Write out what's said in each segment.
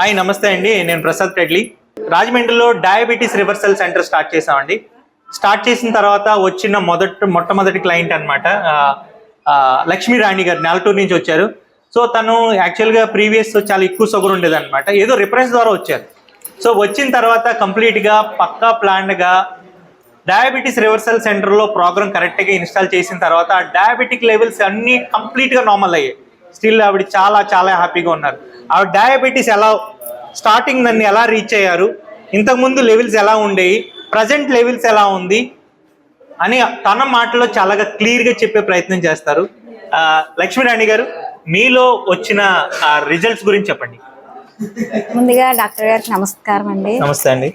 Hi నమస్తే అండి. నేను ప్రసాద్ రెడ్డి. రాజమండ్రిలో డయాబెటీస్ రివర్సల్ సెంటర్ స్టార్ట్ చేసామండి స్టార్ట్ చేసిన తర్వాత వచ్చిన మొదటి మొట్టమొదటి క్లయింట్ అనమాట లక్ష్మీ రాణి గారు నెలటూరు నుంచి వచ్చారు. సో తను యాక్చువల్గా ప్రీవియస్ చాలా ఎక్కువ షుగర్ ఉండేదన్నమాట. ఏదో రిఫరెన్స్ ద్వారా వచ్చారు. సో వచ్చిన తర్వాత కంప్లీట్గా పక్కా ప్లాన్డ్గా డయాబెటీస్ రివర్సల్ సెంటర్లో ప్రోగ్రామ్ కరెక్ట్గా ఇన్స్టాల్ చేసిన తర్వాత డయాబెటిక్ లెవెల్స్ అన్నీ కంప్లీట్గా నార్మల్ అయ్యాయి. స్టిల్ ఆవిడ చాలా చాలా హ్యాపీగా ఉన్నారు. ఆవిడ డయాబెటీస్ ఎలా స్టార్టింగ్ దాన్ని ఎలా రీచ్ అయ్యారు? ఇంతకుముందు లెవెల్స్ ఎలా ఉండేవి? ప్రజెంట్ లెవెల్స్ ఎలా ఉంది? అని తన మాటలో చాలా క్లియర్గా చెప్పే ప్రయత్నం చేస్తారు. ఆ, లక్ష్మీరాణి గారు మీలో వచ్చిన రిజల్ట్స్ గురించి చెప్పండి. ముందుగా డాక్టర్ గారికి నమస్కారం అండి. నమస్తే అండి.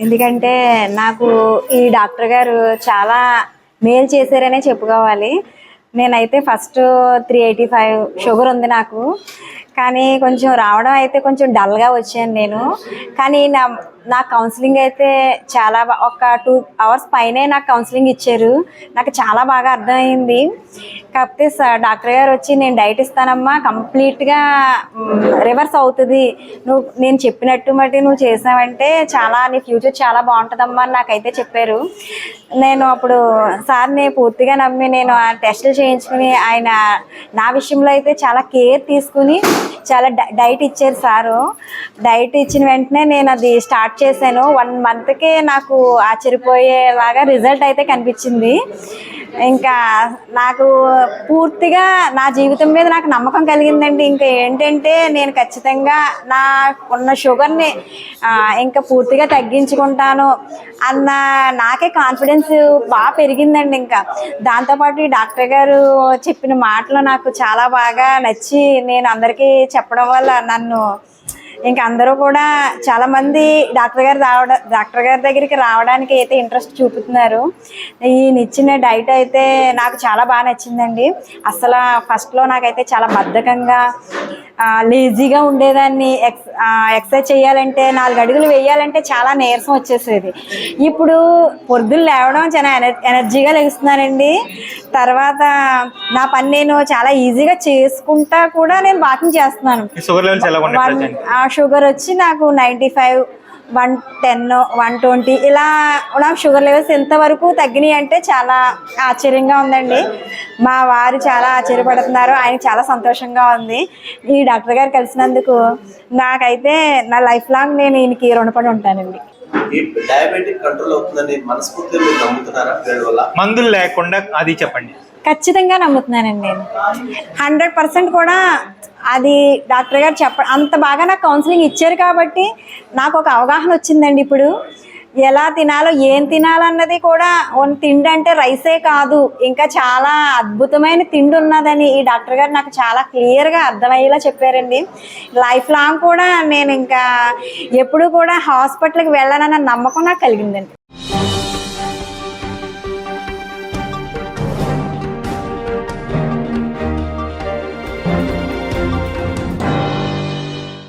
ఎందుకంటే నాకు ఈ డాక్టర్ గారు చాలా మేలు చేశారనే చెప్పుకోవాలి. నేనైతే first three eighty five sugar ఉంది నాకు. కానీ కొంచెం రావడం అయితే కొంచెం డల్గా వచ్చాను నేను. కానీ నా నా కౌన్సిలింగ్ అయితే చాలా ఒక టూ అవర్స్ పైనే నాకు కౌన్సిలింగ్ ఇచ్చారు. నాకు చాలా బాగా అర్థమైంది. కాకపోతే డాక్టర్ గారు వచ్చి నేను డైట్ ఇస్తానమ్మా కంప్లీట్గా రివర్స్ అవుతుంది. నువ్వు నేను చెప్పినట్టు మట్టి నువ్వు చేసావంటే చాలా నీ ఫ్యూచర్ చాలా బాగుంటుందమ్మా అని నాకైతే చెప్పారు. నేను అప్పుడు సార్ని పూర్తిగా నమ్మి నేను ఆ టెస్టులు చేయించుకుని ఆయన నా విషయంలో అయితే చాలా కేర్ తీసుకుని చాలా డైట్ ఇచ్చారు సారు. డైట్ ఇచ్చిన వెంటనే నేను అది స్టార్ట్ చేశాను. వన్ మంత్కే నాకు ఆశ్చర్యపోయేలాగా రిజల్ట్ అయితే కనిపించింది. ఇంకా నాకు పూర్తిగా నా జీవితం మీద నాకు నమ్మకం కలిగిందండి. ఇంకా ఏంటంటే నేను ఖచ్చితంగా నా ఉన్న షుగర్ని ఇంకా పూర్తిగా తగ్గించుకుంటాను అన్న నాకే కాన్ఫిడెన్స్ బాగా పెరిగిందండి ఇంకా. దాంతోపాటు డాక్టర్ గారు చెప్పిన మాటలు నాకు చాలా బాగా నచ్చి నేను అందరికీ చెప్పడం వల్ల నన్ను ఇంకా అందరూ కూడా చాలా మంది డాక్టర్ గారు రావడం డాక్టర్ గారి దగ్గరికి రావడానికి అయితే ఇంట్రెస్ట్ చూపుతున్నారు. ఈయన ఇచ్చిన డైట్ అయితే నాకు చాలా బాగా నచ్చిందండి. అసలు ఫస్ట్లో నాకైతే చాలా బద్ధకంగా లేజీగా ఉండేదాన్ని. ఎక్స్ ఎక్సర్సైజ్ చేయాలంటే నాలుగు అడుగులు వేయాలంటే చాలా నీరసం వచ్చేసేది. ఇప్పుడు పొద్దున్న లేవడం చాలా ఎనర్ ఎనర్జీగా లెగుస్తున్నానండి తర్వాత నా పని నేను చాలా ఈజీగా చేసుకుంటా కూడా నేను వాకింగ్ చేస్తున్నాను. షుగర్ వచ్చి నాకు ninety five one ten one twenty ఇలా నాకు షుగర్ లెవెల్స్ ఎంతవరకు తగ్గినాయి అంటే చాలా ఆశ్చర్యంగా ఉందండి. మా వారు చాలా ఆశ్చర్యపడుతున్నారు. ఆయన చాలా సంతోషంగా ఉంది. ఈ డాక్టర్ గారు కలిసినందుకు నాకైతే నా లైఫ్ లాంగ్ నేను ఈయనకి రుణపడి ఉంటానండి. డయాబెటిక్ కంట్రోల్ అవుతుందని మనస్ఫూర్తిగా మందులు లేకుండా అది చెప్పండి. ఖచ్చితంగా నమ్ముతున్నానండి నేను. హండ్రెడ్ పర్సెంట్ కూడా అది డాక్టర్ గారు చెప్ప అంత బాగా నాకు కౌన్సిలింగ్ ఇచ్చారు కాబట్టి నాకు ఒక అవగాహన వచ్చిందండి ఇప్పుడు. ఎలా తినాలో ఏం తినాలన్నది కూడా ఓన్ తిండి అంటే రైసే కాదు. ఇంకా చాలా అద్భుతమైన తిండి ఉన్నదని ఈ డాక్టర్ గారు నాకు చాలా క్లియర్గా అర్థమయ్యేలా చెప్పారండి. లైఫ్ లాంగ్ కూడా నేను ఇంకా ఎప్పుడు కూడా హాస్పిటల్కి వెళ్ళాలన్న నమ్మకం నాకు కలిగిందండి.